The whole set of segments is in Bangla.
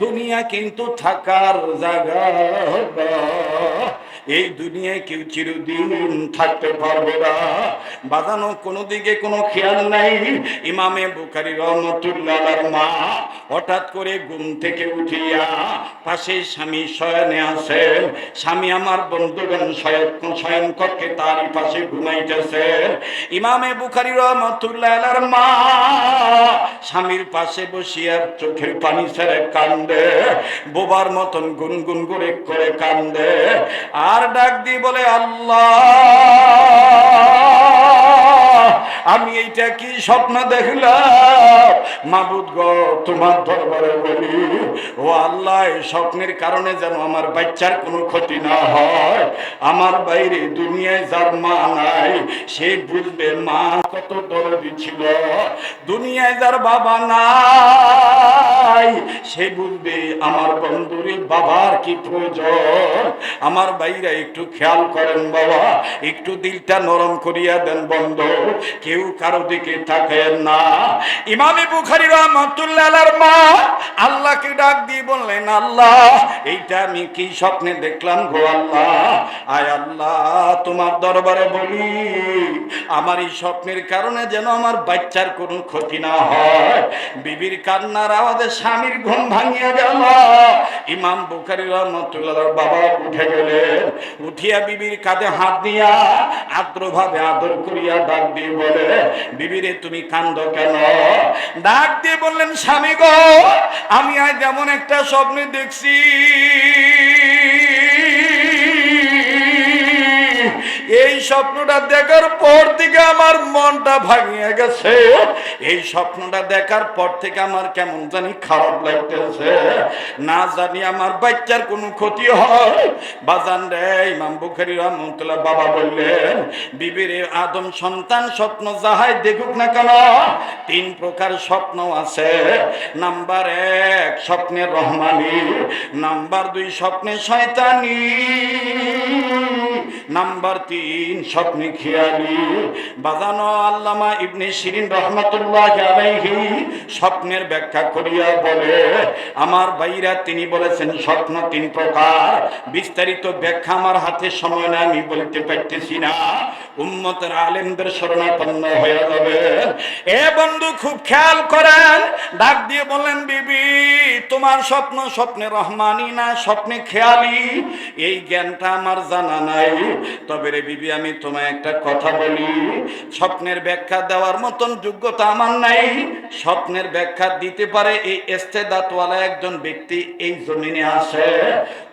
দুনিয়া কিন্তু থাকার জায়গা। এই দুনিয়ায় কেউ চিরদিন থাকতে পারবে না। বাজানো কোনো দিকে কোনো খেয়াল নাই। ইমামে বুখারি রহমতুল্লাহ মা হঠাৎ করে ঘুম থেকে উঠিয়া পাশে স্বামী শয়নে আছেন স্বামী আমার বন্ধুগণ শয়ন কক্ষে তারই পাশে ঘুমাইতেছেন ইমামে বুখারি রহমতুল্লাহ মা স্বামীর পাশে বসিয়া চোখের পানি ছেড়ে কান্দে। বোবার মতন গুনগুন করে করে কান্দে। আর ডাক দিয়ে বলে, আল্লাহ, আমি এইটা কি স্বপ্ন দেখলাম? মাবুদ গো, তোমার দরবারে বলি, ও আল্লাহ, এই স্বপ্নের কারণে যেন আমার বাচ্চার কোনো ক্ষতি না হয়। আমার বাইরে দুনিয়ায় যার মা নাই, সে বুঝবে মা কত দরদি ছিল। দুনিয়ায় যার বাবা নাই, সে বুঝবে আমার বন্ধুরে বাবার কি প্রয়োজন। আমার বাইরে একটু খেয়াল করেন বাবা, একটু দিলটা নরম করিয়া দেন বন্ধ। কেউ কারও দিকে তাকায়েন না। ইমামে বুখারি রহমতুল্লাহর মা আল্লাহকে ডাক দিয়ে বললেন, আল্লাহ, এইটা আমি কি স্বপ্নে দেখলাম গো আল্লাহ? আয় আল্লাহ, তোমার দরবারে বলি, আমার এই স্বপ্নের কারণে যেন আমার বাচ্চার কোনো ক্ষতি না হয়। বিবির কান্নার আওয়াজে স্বামীর ঘুম ভাঙিয়া গেল। ইমাম বুখারি রহমতুল্লাহর বাবা উঠে গেলেন। উঠিয়া বিবির কাঁধে হাত দিয়া আদ্রভাবে আদর করিয়া ডাক দিয়ে বলে, বিবিরে, তুমি কান্দ কেন? ডাক দিয়ে বললেন, স্বামী গো, আমি আজ এমন একটা স্বপ্নে দেখছি এই স্বপ্নটা দেখার পর থেকে আমার মনটা ভাঙিয়ে গেছে। এই স্বপ্নটা দেখার পর থেকে আমার কেমন জানি খারাপ লাগতেছে। না জানি আমার বাচ্চার কোনো ক্ষতি হয়। বাজান রে, ইমাম বুখারি রহমতুল্লাহ বাবা বললেন, বিবির আদম সন্তান স্বপ্ন যাহাই দেখুক না কেন, তিন প্রকার স্বপ্ন আছে। নাম্বার এক, স্বপ্নের রহমানি। নাম্বার দুই, স্বপ্নে শয়তানি। নাম্বার তিন স্বপ্নে খেয়ালি। আল্লামা ইবনে রহমতুল্লাহ আলাইহি স্বপ্নের ব্যাখ্যা করিয়া বলে, আমার ভাইরা তিনি বলেছেন, স্বপ্ন তিন প্রকার। বিস্তারিত ব্যাখ্যা আমার হাতে সময় না আমি বলতে পারতেছি না। উম্মতের আলেমদের শরণাপন্ন হয়ে যাবে। এ বন্ধু, খুব খেয়াল করেন, ডাক দিয়ে বললেন, বিবি, তোমার স্বপ্ন স্বপ্নে রহমানি না, স্বপ্নে খেয়ালি এই জ্ঞানটা আমার জানা নাই। তবে রে বিবি, আমি তোমায় একটা কথা বলি। স্বপ্নের ব্যাখ্যা দেওয়ার মতন যোগ্যতা আমার নাই। স্বপ্নের ব্যাখ্যা দিতে পারে এই এস্তেদাতওয়ালা একজন ব্যক্তি এই জমিনে আছে।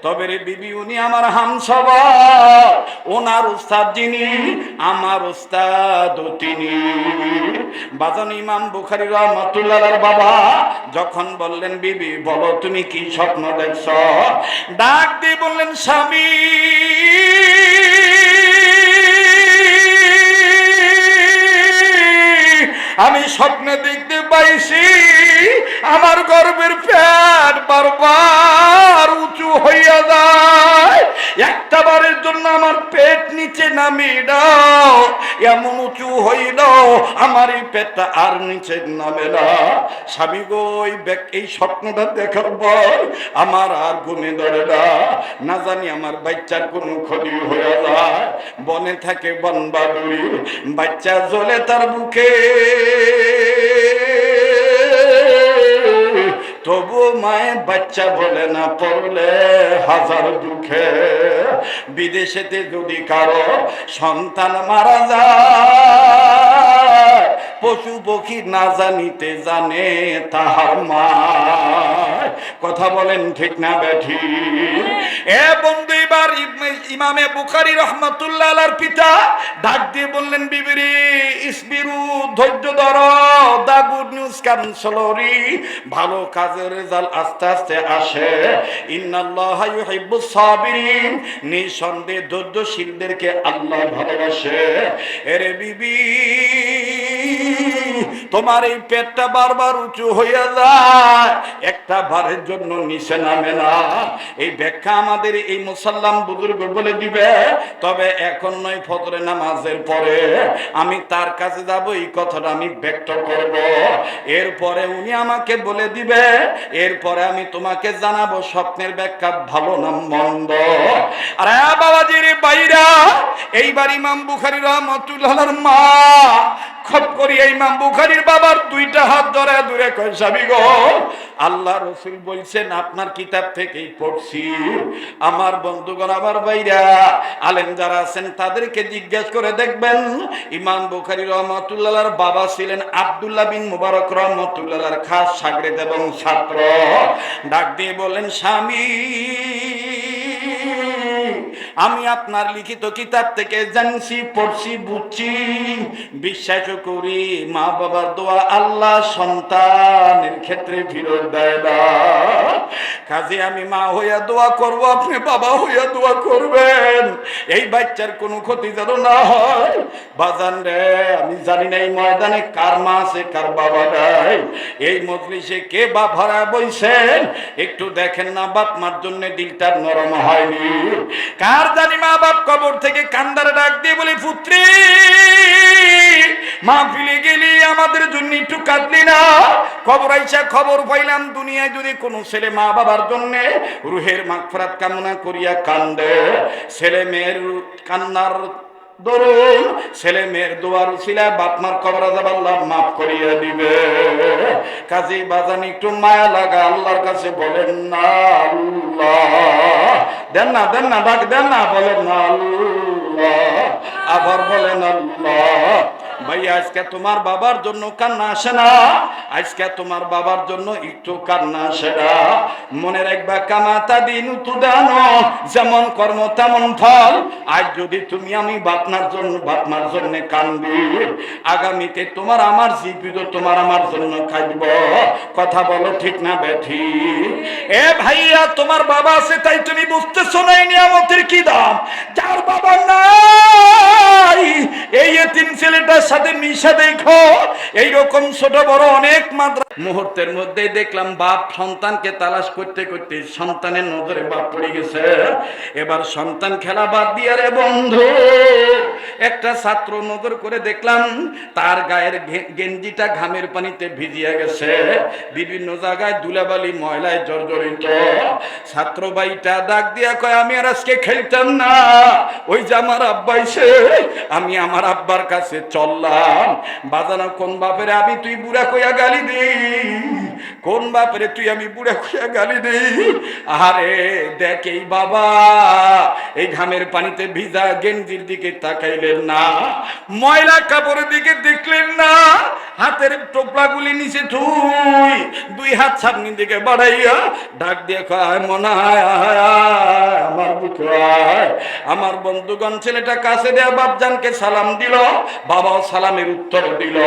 তবে রে বিবি, উনি আমার হামসবা ওনার উস্তাদ যিনি আমার উস্তাদ তিনি। বাজান ইমাম বুখারি রহমতুল্লাহর বাবা যখন বললেন, বিবি, বলো, তুমি কি স্বপ্ন দেখছ? ডাক দিয়ে বললেন, স্বামী। আমি স্বপ্নে দেখতে পাইছি, আমার গর্বের প্যাট বারবার উঁচু হইয়া যায়। একটা বারের জন্য আমার পেট নিচে নামি দাও, এমন উঁচু হইল আমার এই পেটটা আর নিচে নামে না। স্বামী গো এই স্বপ্নটা দেখার পর আমার আর ঘুমে ধরে না। না জানি আমার বাচ্চার কোনো ক্ষতি হয়ে যায়। বনে থাকে বনবাদুরি, বাচ্চা জ্বলে তার বুকে। তবু মায়ের বাচ্চা বলে না পড়লে হাজার দুঃখে। বিদেশেতে যদি কারও সন্তান মারা যায় পশু পক্ষী না জানিতে জানে তাহার মা। কথা বলেন ঠিক না বেঠি এ বন্ধু, এবার ইমামে বুখারি রহমতুল্লাহ পিতা ডাক দিয়ে বললেন, বিবিরি, ইসবিরু, ধৈর্য ধর দা গুড নিউজ কাউন্সিলরি ভালো কাজের রেজাল্ট আস্তে আস্তে আসে। ইন্নাল্লাহ ইউহিব্বুস সাবিরিন। ধৈর্যশীলদেরকে আল্লাহ ভালোবাসে। এরে বিবি, তোমার এই পেটটা বারবার উঁচু হইয়া যায়। একটা বার বাবারের জন্য নিচে নামে না। এই ব্যাখ্যা আমাদের এই মুসাল্লাম বুজুর্গ বলে দিবে, তবে এখন নয় ফজরে নামাজের পরে আমি তার কাছে যাব, এই কথাটা আমি ব্যক্ত করব। এরপরে উনি আমাকে বলে দিবে, এরপরে আমি তোমাকে জানাব স্বপ্নের ব্যাখ্যা ভালো না মন্দ। আর বাবাজির বাইরা এইবার ইমাম বুখারি রহমতুল্লাহর মা খপ করি এই ইমাম বুখারির বাবার দুইটা হাত ধরে দূরে কয় গো, আল্লাহ রসুল বলছেন আপনার কিতাব থেকেই পড়ছি। আমার বন্ধুগণ, আমার বাইরা আলেম যারা আছেন তাদেরকে জিজ্ঞেস করে দেখবেন, ইমাম বুখারি রহমতুল্লাহর বাবা ছিলেন আব্দুল্লাহ বিন মুবারক রহমতুল্লাহর খাস সাগরেদ এবং ছাত্র। ডাক দিয়ে বললেন, স্বামী আমি আপনার লিখিত কিতাব থেকে জানছি, পড়ছি, বুঝছি। বিশ্বাস করি, মা বাবার দোয়া আল্লাহ সন্তানের ক্ষেত্রে ফিরত দেয় না। কাজে আমি মা হইয়া দোয়া করব, আপনি বাবা হইয়া দোয়া করবেন। এই বাচ্চার কোনো ক্ষতি যেন না হয়। বাজান রে, আমি জানি না এই ময়দানে কার মা আছে, কার বাবা নাই। এই মজলিসে কে বা ভরা বইছেন? একটু দেখেন না, বাপ মার জন্য দিলটার নরম হয়নি। কার জানি মা বাপ কবর থেকে কান্দারে ডাক দিয়ে বলি, পুত্রী মা ফিলে গেলি, আমাদের জন্য একটু কাঁদলি না। খবর আইসা খবর পাইলাম, দুনিয়ায় যদি কোনো ছেলে মা বাবার জন্য রুহের মাগফরাত কামনা করিয়া কান্দে, ছেলে মেয়ের কান্নার দরুন, ছেলে মেয়ের দোয়ার ছিল বাপ মার কবর আজাব আল্লাহ মাফ করিয়া দিবে। কাজী বাজান একটু মায়া লাগা, আল্লাহর কাছে বলেন না দেন না দেন না ডাক দেন না বলেন আল্লাহ। আবার বলেন আল্লাহ। ভাই, আজকে তোমার বাবার জন্য কান্না আসে না। আজকে তোমার বাবার জন্য একটু কান্না আসে না। মনে রাখবা, কামাতা দিন যেমন কর্ম তেমন ফল। আজ যদি তুমি আমি বাপনার জন্য, বাপমার জন্য কানবি আগামীতে তোমার আমার জীবিত, তোমার আমার জন্য খাইব কথা বলো ঠিক না, বেঠি? এ ভাইয়া, তোমার বাবা আছে, তাই তুমি বুঝতেছো না এই নিয়ামতের কি দাম? যার বাবা নাই, এই তিন ছেলেটার সাথে মিশে দেখো, এইরকম ছোট বড় অনেক মাত্রা মুহূর্তের মধ্যে দেখলাম বাপ সন্তানকে তালাশ করতে করতে সন্তানের নজরে বাপ পড়ে গেছে। এবার সন্তান খেলা বাদ দিয়ে রে বন্ধু একটা ছাত্র নজর করে দেখলাম, তার গায়ের গেঞ্জিটা ঘামের পানিতে ভিজিয়ে গেছে। বিভিন্ন জায়গায় দুলাবালি ময়লায় জর্জরিত। ছাত্র ভাইটা ডাক দিয়া কয়, আমি আর আজকে খেলতাম না। ওই যে আমার আব্বা এসে, আমি আমার আব্বার কাছে চললাম। বাজানো কোন বাপের আমি তুই বুড়া কইয়া গালি দিই? কোন বাপরে তুই আমি বুড়া কইয়া গালি দিই? আরে দেখ এই বাবা, এই ঘামের পানিতে ভিজা গেঞ্জির দিকে তাকাইলেন না, ময়লা কাপড়ের দিকে দেখলেন না, হাতের টোপলাগুলি নিচে থুই, দুই হাত সামনের দিকে বাড়াইয়া ডাক দিয়ে কয়, মনে হয় আমার আমার বন্ধুগণ, ছেলেটা কাছে দেয়া বাপজানকে সালাম দিল, বাবাও সালামের উত্তর দিল।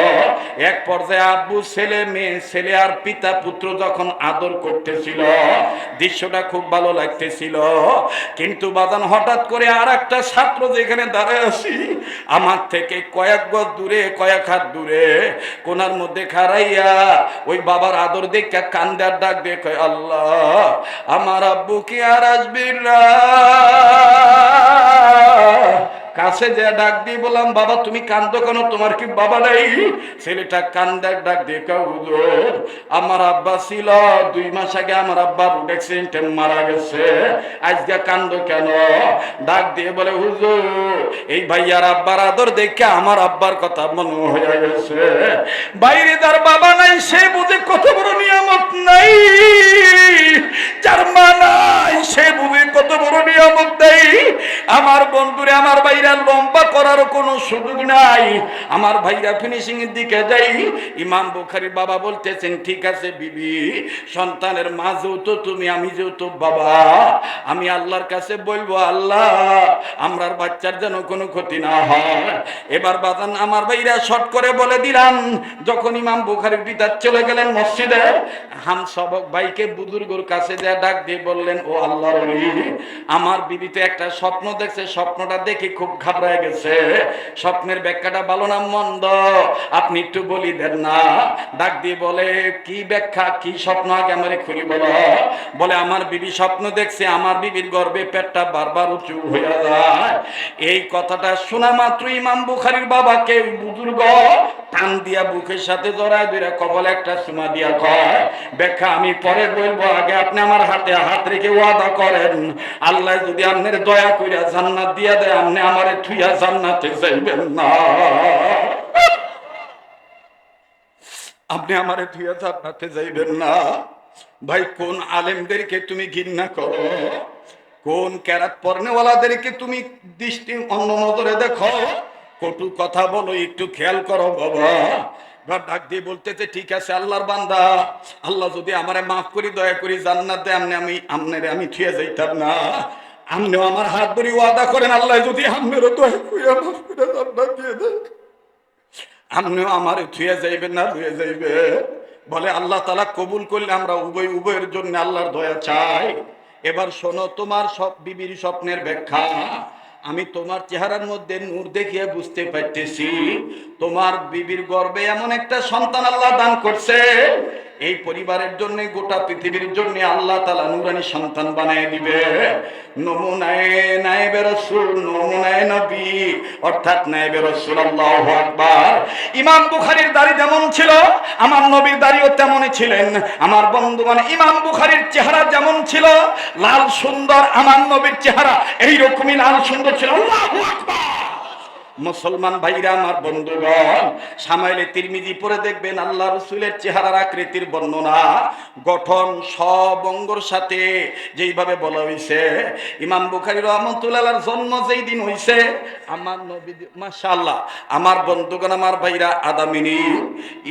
এক পর্যায়ে আব্বু, ছেলে, মেয়ে, ছেলে আর পিতা পুত্র যখন আদর করতেছিল, দৃশ্যটা খুব ভালো লাগতেছিল। কিন্তু বাদান হঠাৎ করে আর একটা ছাত্র যেখানে দাঁড়ায় আছি আমার থেকে কয়েক গজ দূরে, কয়েক হাত দূরে কোনার মধ্যে খারাইয়া ওই বাবার আদর দেখে কান্দার ডাক দেখে আল্লাহ, আমার আব্বু কি আর আসবি কাছে যে ডাক দিয়ে বললাম, বাবা, তুমি কান্দো কেন? তোমার কি বাবা নাই? ছেলেটা কান্দার ডাক দিয়ে হুজুর, আমার আব্বা ছিল। দুই মাস আগে আমার আব্বা রোড অ্যাক্সিডেন্টে মারা গেছে। আজকে কান্দো কেন? ডাক দিয়ে বলে, হুজুর, এই ভাইয়ার আব্বার আদর দেখে আমার আব্বার কথা মনে হয়ে গেছে। বাইরে তার বাবা নাই, সে বুঝে কত বড় নিয়ামত নাই। আমার বন্ধুরে, আমার ভাইরা লম্বা করার কোনো সুযোগ নাই। আমার ভাইরা ফিনিশিং এর দিকে যাই। ইমাম বুখারি বাবা বলতেছেন, ঠিক আছে বিবি, সন্তানের মা যেহেতু, তুমি, আমি যেহেতু বাবা, আমি আল্লাহর কাছে বলব, আল্লাহ, আমরার বাচ্চার যেন কোনো ক্ষতি না হয়। এবার বাজান আমার ভাইরা শর্ট করে বলে দিলাম, যখন ইমাম বুখারির পিতা চলে গেলেন মসজিদে, হাম সবক ভাইকে বুজুর্গর কাছে যা ডাক দিয়ে বললেন, ও আল্লাহর আমার বিবিতে একটা স্বপ্ন দেখছে, স্বপ্নটা দেখে খুব ঘাবড়ায় গেছে। স্বপ্নের ব্যাখ্যাটা ভালো না, মন্দ? আপনি একটু বলি দেন না। ডাক দিয়ে বলে, কি ব্যাখ্যা, কি স্বপ্ন আগে আমারে খুলি বলো? বলে, আমার বিবি স্বপ্ন দেখছে, আমার বিবির গর্বে পেটটা বারবার উঁচু হয়ে যায়। এই কথাটা শোনা মাত্র ইমাম বুখারির বাবাকে বুজুর্গ টান দিয়া বুকের সাথে জড়ায় দুইরা কবল একটা সুমা দিয়া কয়, ব্যাখ্যা আমি পরে বলব, আগে আপনি আমার হাতে হাত রেখে ওয়াদা করেন। আল্লাহ যদি আপনার দয়া কইরা জান্নাত দিয়া দেয়, আপনি আমারে থুইয়া জান্নাতে যাইবেন না। আপনি আমারে থুইয়া জান্নাতে যাইবেন না। ভাই, কোন আলেমদেরকে তুমি ঘৃণা করো? কোন ক্যারাত পর্নেওয়ালাদেরকে তুমি দৃষ্টি অন্য নজরে দেখো? কটু কথা বলো, একটু খেয়াল করো বাবা। ঘর ডাক দিয়ে বলতেছে, ঠিক আছে, আল্লাহর বান্দা। আল্লাহ যদি আমারে মাফ করি, দয়া করি জান্নাত দেয় আমি আমনের আমি থুয়ে যাইতাম না। আমনেও আমার হাত ধরে ওয়াদা করেন, আল্লাহ যদি আমনেরও দয়া আমার থুয়ে যাইবেন না ধুয়ে যাইবে বলে, আল্লাহ তালা কবুল করলে আমরা উভয়, উভয়ের জন্য আল্লাহর দয়া চাই। এবার শোনো, তোমার সব বিবির স্বপ্নের ব্যাখ্যা। আমি তোমার চেহারার মধ্যে নূর দেখিয়ে বুঝতে পারতেছি, তোমার বিবির গর্বে এমন একটা সন্তান আল্লাহ দান করছে। এই পরিবারের জন্য, গোটা পৃথিবীর জন্য আল্লাহ তালা নুরানি সন্তান বানিয়ে দিবে। নমুনায় নায়েবে রসুল, নমুনায় নবী, অর্থাৎ নায়েবে রসুল আল্লাহ আকবার। ইমাম বুখারির দাড়ি যেমন ছিল, আমার নবীর দাড়িও তেমনই ছিলেন। আমার বন্ধু মানে ইমাম বুখারির চেহারা যেমন ছিল, লাল সুন্দর, আমার নবীর চেহারা এইরকমই লাল সুন্দর ছিল। আল্লাহু আকবার! মুসলমান ভাইরা, আমার বন্ধুগণ, সামাইলে তিরমিজি পরে দেখবেন আল্লাহ রসুলের চেহারার আকৃতির বর্ণনা। গঠন সব অঙ্গর সাথে যেইভাবে বলা হয়েছে ইমাম বুখারি রহমতুল্লাহর জন্ম যেই দিন হইছে, আমার নবী মাশাআল্লাহ, আমার বন্ধুগণ, আমার ভাইরা, আদামিনী,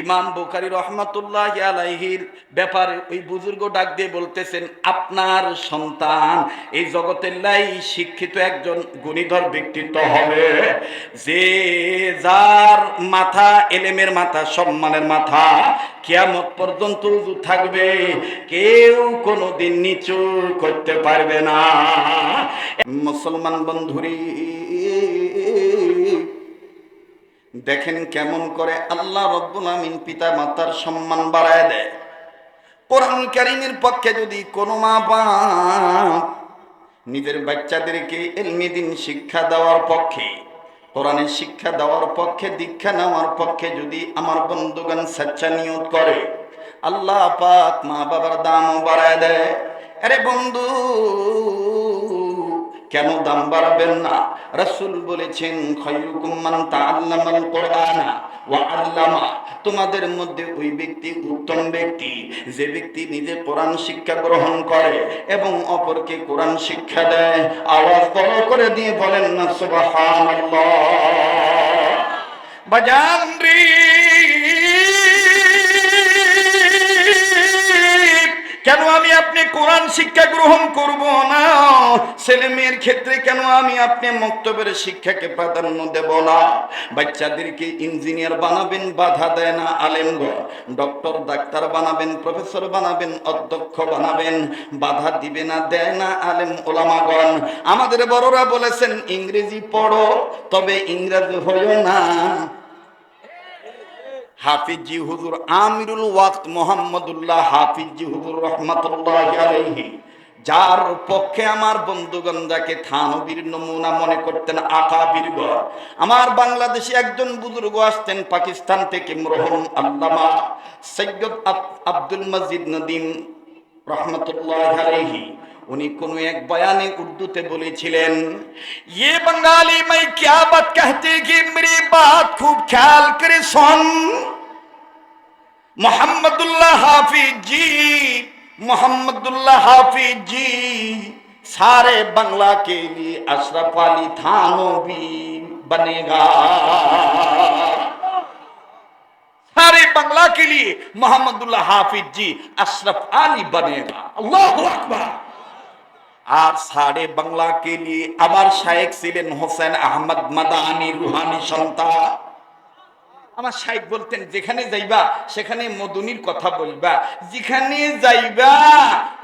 ইমাম বুখারি রহমতুল্লাহ আলাইহির ব্যাপারে ওই বুজুর্গ ডাক দিয়ে বলতেছেন, আপনার সন্তান এই জগতের লাই শিক্ষিত একজন গুণীধর ব্যক্তিত্ব হবে। যে যার মাথা, এলেমের মাথা, সম্মানের মাথা, কিয়ামত পর্যন্ত উজু থাকবে, কেউ কোনোদিন নিচু করতে পারবে না। মুসলমান বন্ধুরি, দেখেন কেমন করে আল্লাহ রব্বুল আমিন পিতা মাতার সম্মান বাড়ায় দেয়। কোরআন কারিমের পক্ষে যদি কোনো মা বাপ নিজের বাচ্চাদেরকে এলমি দিন শিক্ষা দেওয়ার পক্ষে কোরআনের শিক্ষা দেওয়ার পক্ষে, দীক্ষা নেওয়ার পক্ষে যদি আমার বন্ধুগণ স্বেচ্ছা নিয়োগ করে, আল্লাহ পাক মা বাবার দামও বাড়ায় দেয়। আরে বন্ধু কেন দাম বাড়াবেন না? রাসূল বলেছেন তোমাদের মধ্যে ওই ব্যক্তি উত্তম ব্যক্তি, যে ব্যক্তি নিজে কোরআন শিক্ষা গ্রহণ করে এবং অপরকে কোরআন শিক্ষা দেয়। আওয়াজ বড় করে দিয়ে বলেন না, সুবহানাল্লাহ। বাজান রে! কেন আমি আপনি কোরআন শিক্ষা গ্রহণ করব না? ছেলে মেয়ের ক্ষেত্রে কেন আমি আপনি মক্তবের শিক্ষাকে প্রাধান্য দেব না? বাচ্চাদেরকে ইঞ্জিনিয়ার বানাবেন, বাধা দেয় না আলেমগ ডক্টর, ডাক্তার বানাবেন, প্রফেসর বানাবেন, অধ্যক্ষ বানাবেন, বাধা দিবে না, দেয় না আলেম ওলামাগণ। আমাদের বড়রা বলেছেন, ইংরেজি পড়ো, তবে ইংরেজি হইও না। হাফিজি হুজুর আমিরুল ওয়াক্ত মোহাম্মদুল্লাহ হাফিজি হুজুর রহমাতুল্লাহ আলাইহি যার পক্ষে আমার বন্ধুগণ যাকে থানবীর নমুনা মনে করতেন আকাবির আমার বাংলাদেশে একজন বুজুর্গ আসতেন পাকিস্তান থেকে মরহুম আল্লামা সৈয়দ আব- আব্দুল মজিদ নদীম রহমতুল্লাহ আলাইহি উনি কোন এক বয়ানে উর্দুতে বলেছিলেন ये बंगाली मैं क्या बात कहती कि मेरी बात खूब ख्याल करे सुन मोहम्मदुल्लाह हाफिज जी मोहम्मदुल्लाह हाफिज जी सारे बंगला के लिए अशरफ अली थानो भी बनेगा सारे बंगला के लिए मोहम्मदुल्लाह हाफिज जी अशरफ अली बनेगा अल्लाह अकबर আর সাড়ে বাংলা কে নিয়ে আবার শায়েক ছিলেন হোসেন আহমদ মাদানি রুহানি সন্তান আমার শাইক বলতেন, যেখানে যাইবা, সেখানে মদুনির কথা বলবা। যেখানে যাইবা,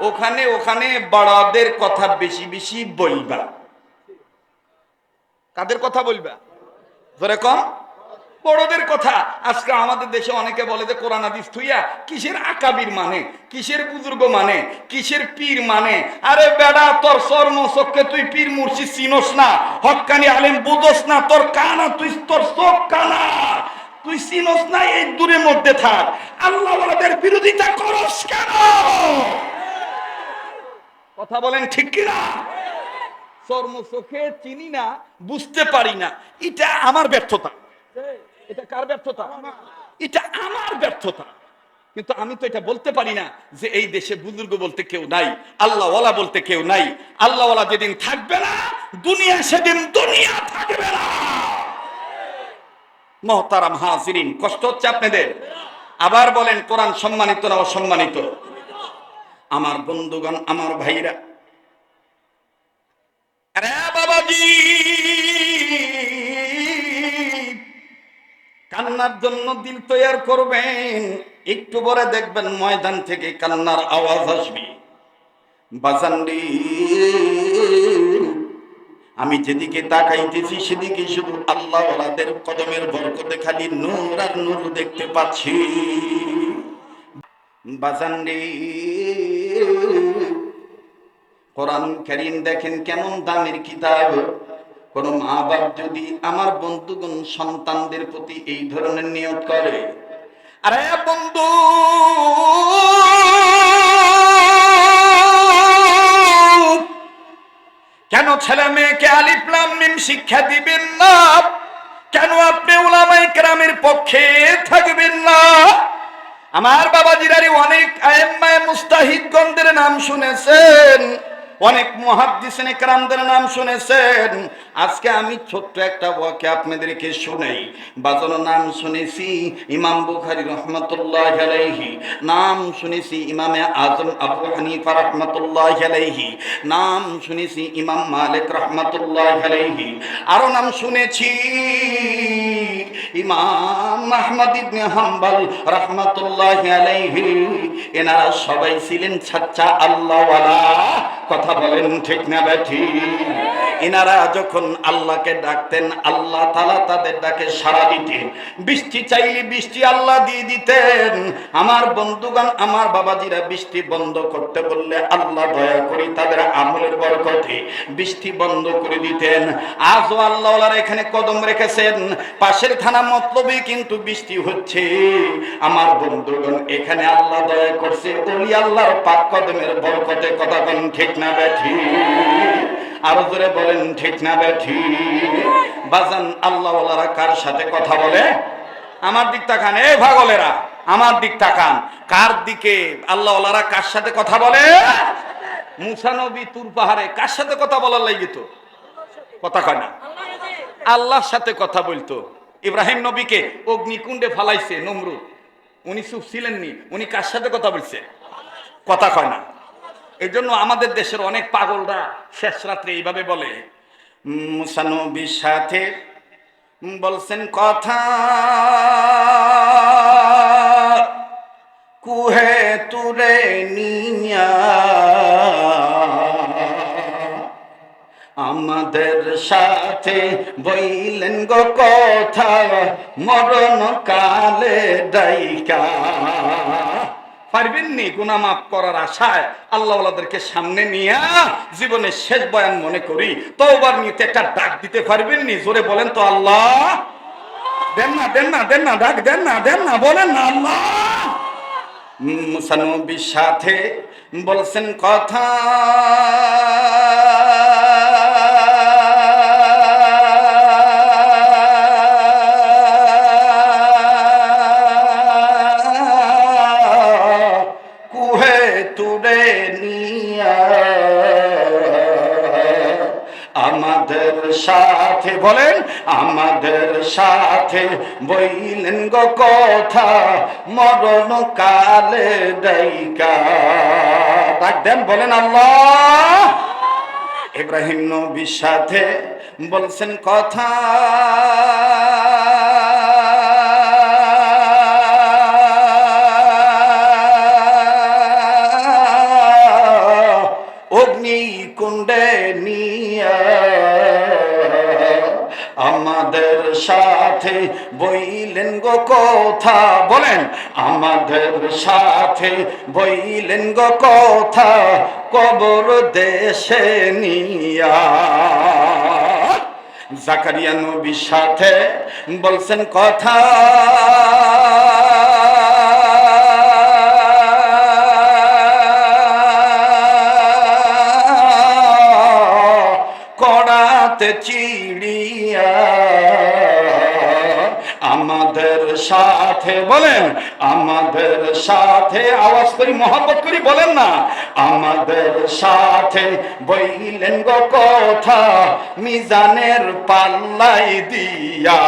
ওখানে ওখানে বড়দের কথা বেশি বেশি বলবা। কাদের কথা বলবা? ধরে কম। বড়দের কথা। আজকে আমাদের দেশে অনেকে বলে যে, কোরআন হাদিস থুইয়া কিসের আকাবির মানে? কিসের বুজুর্গ মানে? কিসের পীর মানে? আরে বেড়া, তোর চর্ম চোখকে তুই পীর মুর্শিদ চিনস না। হকানি আলেম বুঝস না, তোর কানা তুই, তোর চোখ কানা। তুই চিনস না এই দূরের মধ্যে থাক। আল্লাহ বিরোধিতা করস কেন? কথা বলেন ঠিক কিনা? চর্ম চোখে চিনি না, বুঝতে পারি না। এটা আমার ব্যর্থতা। এটা কার ব্যর্থতা? এটা আমার ব্যর্থতা। কিন্তু আমি তো এটা বলতে পারি না যে এই দেশে বুজুর্গ বলতে কেউ নাই, আল্লাহওয়ালা বলতে কেউ নাই। আল্লাহওয়ালা যেদিন থাকবে না, দুনিয়া সেদিন দুনিয়া থাকবে না। মহতারাম হাজিরিন, কষ্ট হচ্ছে আপনাদের। আবার বলেন, কোরআন সম্মানিত না অসম্মানিত? আমার বন্ধুগণ, আমার ভাইরা। বাবাজি! কান্নার জন্য দিল তৈয়ার করবেন। একটু পরে দেখবেন ময়দান থেকে কান্নার আওয়াজ আসবে। বাজান্ডি আমি যেদিকে তাকাইতেছি সেদিকে শুধু আল্লাহ ওলাদের কদমের বরকতে খালি নূর আর নূর দেখতে পাচ্ছি। বাজান্ডি কোরআন করিম দেখেন কেমন দামের কিতাব? কোন মা বাপ যদি আমার বন্ধুগণ সন্তানদের প্রতি এই ধরনের নিয়ত করে, আরে বন্ধু! কেন ছেলে মেয়েকে আলিফলাম মিম শিক্ষা দিবেন না? কেন আপনি ওলামাই গ্রামের পক্ষে থাকবেন না? আমার বাবাজিরারি অনেক আয়েম্মায় মুস্তাহিদগণদের নাম শুনেছেন। অনেক মহাদ্দিসেন একরামদের নাম শুনেছেন। আজকে আমি ছোট্ট একটা ওয়াকে আপনাদেরকে শুনাই। বাজানো নাম শুনেছি ইমাম বুখারি রহমতুল্লাহ আলাইহি, নাম শুনেছি ইমামে আজম আবু হানিফা রহমতুল্লাহ আলাইহি, নাম শুনেছি ইমাম মালিক রহমতুল্লাহ আলাইহি। আরও নাম শুনেছি ইমাম আহমদ ইবনে হাম্বল রহমতুল্লাহ আলাইহি। এনারা সবাই ছিলেন ছাচ্চা আল্লাহওয়ালা। কথা বলেন ঠিক না ব্যাঠি এনারা যখন আল্লাহকে ডাকতেন, আল্লাহ তালা তাদের ডাকে সাড়া দিতেন। বৃষ্টি চাইলে বৃষ্টি আল্লাহ দিয়ে দিতেন। আমার বন্ধুগণ, আমার বাবাজিরা বৃষ্টি বন্ধ করতে বললে আল্লাহ দয়া করি তাদের আমলের বরকতে বৃষ্টি বন্ধ করে দিতেন। আজও আল্লাহ এখানে কদম রেখেছেন। পাশের থানা মতলবে কিন্তু বৃষ্টি হচ্ছে। আমার বন্ধুগণ, এখানে আল্লাহ দয়া করছে, ওলি আল্লাহর পাক কদমের বরকতে কথা ঠিক না ব্যাঠি? আরও জোরে বলেন ঠিক না ব্যাঠি বাজান আল্লাহওয়ালারা কার সাথে কথা বলে? আমার দিক তাকান এ ভাগলেরা, আমার দিক তাকান কার দিকে? আল্লাহওয়ালারা কার সাথে কথা বলে? মুসানবী তুর পাহাড়ে, কার সাথে কথা বলার লাগিত কথা কয় না। আল্লাহর সাথে কথা বলতো। ইব্রাহিম নবীকে অগ্নিকুণ্ডে ফালাইছে নমরু উনি চুপ ছিলেননি, উনি কার সাথে কথা বলছে? কথা কয় না। এই জন্য আমাদের দেশের অনেক পাগলরা শেষ রাত্রে এইভাবে বলে মুসানবীর সাথে বলছেন কথা, কুহে তুরে নিয়া, আমাদের সাথে বইলেন গো কথা, মরণ কালে দায়িকা পারবেন নি গুনা মাফ করার আশায় আল্লাহওয়ালাদেরকে সামনে নিয়ে জীবনের শেষ বয়ান মনে করি। তওবার নিতে একটা ডাক দিতে পারবেননি? জোরে বলেন তো আল্লাহ। দেন না দেন না দেন না, ডাক দেন না দেন না, বলেন না আল্লাহ। মুসানবির সাথে বলছেন কথা। সাথে বলেন, আমাদের সাথে বইলেন গো কথা মরণ কালে ডাইকা। ডাক দেন, বলেন, আল্লাহ! ইব্রাহিম নবীর সাথে বলছেন কথা। সাথে বইলেন গো কথা বলেন। আমাদের সাথে বইলেন গো কথা কবর দেশে নিয়া। জাকারিয়া নবীর সাথে বলছেন কথা। কড়াতে চিড়িয়া সাথে বলেন, আমাদের সাথে আওয়াজ করি মহব্বত করি বলেন না, আমাদের সাথে বইলেন গো কথা, মিজানের পাল্লাই দিয়া।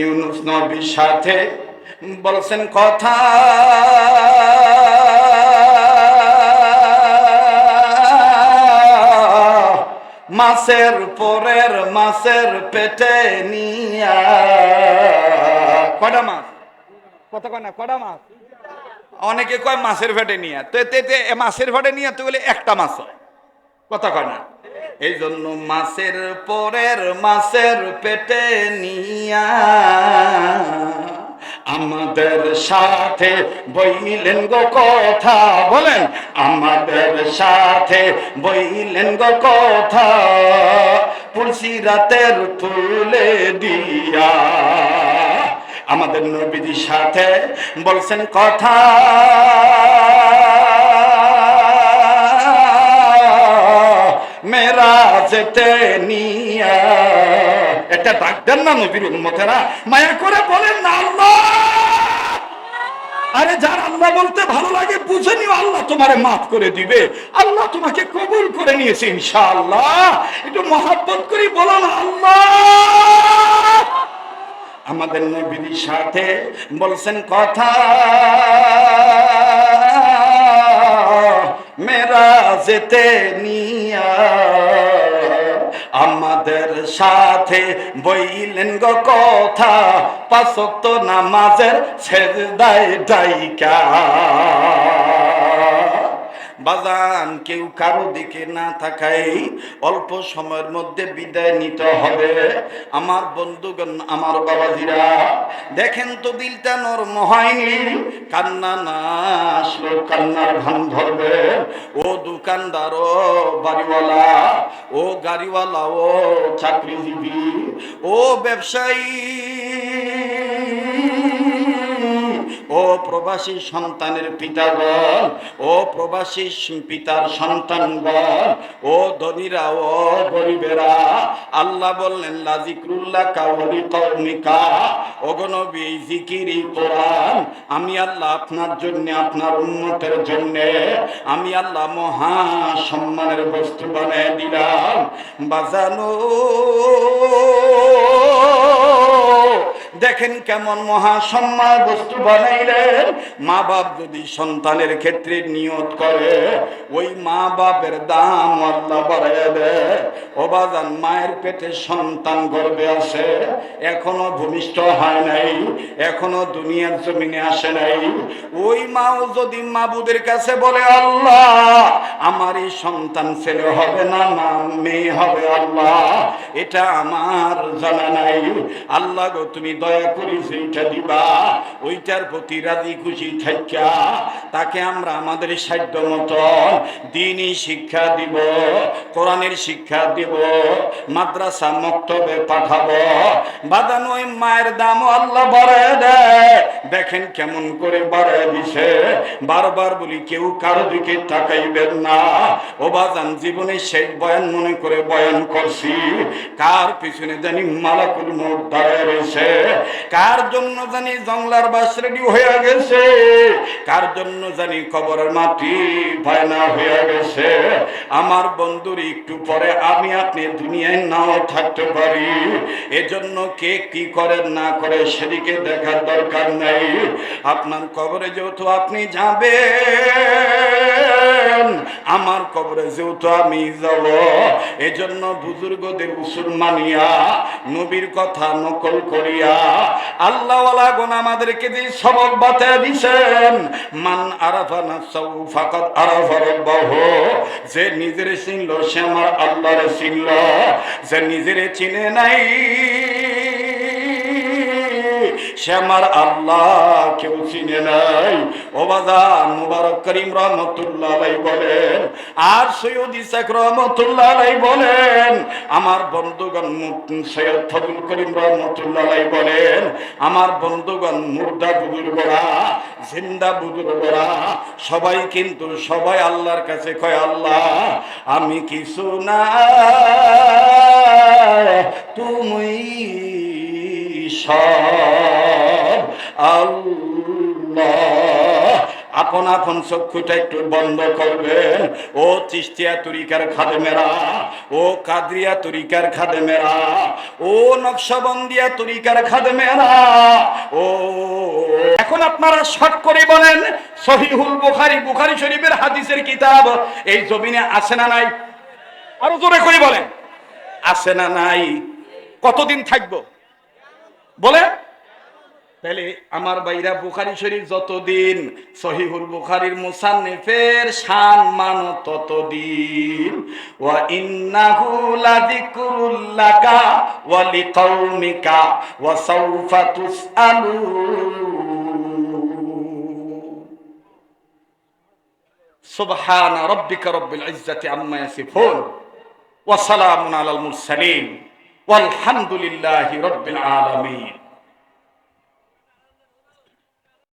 ইউনুস নবীর সাথে বলছেন কথা। মাছের পরের মাছের পেটে নিয়া। কটা মাছ? কত কয়না কটা মাছ? অনেকে কয় মাছের ফেটে নিয়ে। তো এতে মাছের ফেটে নিয়ে তো বলে একটা মাছ হয়। কথা কয় না? এই জন্য মাছের পরের মাছের পেটে নিয়া। আমাদের সাথে বইলেন গো কথা বলেন। আমাদের সাথে বইলেন গো কথা। পুলসি রাতের তুলে দিয়া আমাদের নবীজির সাথে বলছেন কথা। মেরা যেতে নিয়া এটা ডাকবেন না নবীর উন্মতেরা মায়া করে বলেন না, আল্লাহ! আরে যার আল্লাহ বলতে ভালো লাগে, বুঝে নিও, আল্লাহ তোমারে মাফ করে দিবে। আল্লাহ তোমাকে কবুল করে নিয়েছে, ইনশাআল্লাহ। একটু মহাব্বত করি বলো না আল্লাহ! আমাদের নবীর সাথে বলছেন কথা। মেরা যেতে নিয়া আমাদের সাথে বইলেন গো কথা পাঁচক্ত নামাজের ছেদায় ডাইকা। বাজান, কেউ কারও দিকে না থাকাই অল্প সময়ের মধ্যে বিদায় নিতে হবে। আমার বন্ধুগণ, আমার বাবাজিরা, দেখেন তো দিলটা নরম হয়নি। কান্না না আসলো, কান্নার ভান ধরবে। ও দোকানদার, ও বাড়িওয়ালা, ও গাড়িওয়ালা, ও চাকরিজীবী, ও ব্যবসায়ী ও প্রবাসী সন্তানের পিতা বল, ও প্রবাসী পিতার সন্তান বল, ও ধনীরা, ও গরিবেরা, আল্লাহ বললেন লাজিক্রুল্লাহ কাউরি কৌমিকা ওগনবী জিকিরি কোরআন, আমি আল্লাহ আপনার জন্য, আপনার উন্নতের জন্য, আমি আল্লাহ মহা সম্মানের বস্তু বানিয়ে দিলাম। বাজানো। দেখেন কেমন মহা সম্মান বস্তু বানাইলেন মা বাপ যদি সন্তানের ক্ষেত্রে নিয়ত করে, ওই মা বাপের দাম আল্লাহ বাড়াইয়া দেয়। অবাজান মায়ের পেটে সন্তান গর্বে আসে, এখনও ভূমিষ্ঠ হয় নাই, এখনও দুনিয়ার জমিনে আসে নাই। ওই মাও যদি মাবুদের কাছে বলে, আল্লাহ, আমার এই সন্তান ছেলে হবে না না, মেয়ে হবে, আল্লাহ, এটা আমার জানা নাই। আল্লাহ গো, তুমি দয়া করি সেইটা দিবা, ওইটার প্রতি রাজি খুশি থাকা তাকে আমরা আমাদের সাধ্য মতন দিনই শিক্ষা দিব, কোরআনের শিক্ষা দিব, মাদ্রাসা মক্তবে পাঠাবো। বাদান মায়ের দামও আল্লাহ বাড়ায় দেয়। দেখেন কেমন করে বাড়ায় দিছে। বারবার বলি, কেউ কারও দিকে তাকাইবেন না। ও বাজান, জীবনে শেষ বয়ান মনে করে বয়ান করছি। কার পিছনে জানি মালাকুল মোট দাঁড়ায় রয়েছে। কার জন্য জানি জংলার বাস রেডি হয়ে গেছে। কার জন্য জানি কবরের মাটি ভায়না হয়ে গেছে। আমার বন্ধুর একটু পরে আমি আপনি দুনিয়ায় নাও থাকতে পারি। এজন্য কে কি করে না করে সেদিকে দেখার দরকার নাই। আপনার কবরে যেহেতু আপনি যাবে দিছেন আমার কবরে যেহেতু আমি যাব, এজন্য বুজুর্গদের উসুল মানিয়া, নবীর কথা নকল করিয়া, আল্লাহওয়ালা গুণ আমাদেরকে যে সবক বাতায় দিছেন। মান আরাফা নাফসাহু ফাকাদ আরাফা রাব্বাহু, যে নিজের চিনল সে আমার আল্লাহরে চিনল, যে নিজেরে চিনে নাই সে আমার আল্লাহ, কেউ চিনে নাই। ওবাজান মুবারক করিম রহমতুল্লাহ বলেন, আর সৈয়দ ইসাক রহমতুল্লাহ বলেন, আমার বন্ধুগণ সৈয়দ ফজল করিম রহমতুল্লাহ বলেন, আমার বন্ধুগণ মুর্দা বুজুর্গরা জিন্দা বুজুর্গরা সবাই কিন্তু সবাই আল্লাহর কাছে কয় আল্লাহ, আমি কিছু না তুমি সব আপন আপন চক্ষুটা একটু বন্ধ করবেন। ও চিস্তিয়া তরিকার খাদেমেরা, ও কাদরিয়া তরিকার খাদেমেরা, ও নকশবন্দিয়া তরিকার খাদেমেরা, ও এখন আপনারা শর্ট করে বলেন, সহিহুল বুখারি বুখারি শরীফের হাদিসের কিতাব, এই জমিনে আছে না নাই? আরও জোরে করে বলেন। আছে না নাই? কতদিন থাকব? বলে তাহলে আমার বাইরা বুখারি শরীফ যতদিন সহিহুল বুখারির মুসান্নিফের শান মান ততদিন। ওয়া ইন্নাহু লাযিকরুল লাকা ওয়া লিকাউমিকা ওয়া সাওফা তুসআলুন। সুবহান রাব্বিকা রব্বিল ইজ্জাতি আম্মা ইয়াসিফুন ওয়া সালামুন আলাল মুরসালিন। ওয়ালহামদুলিল্লাহি রাব্বিল আলামিন।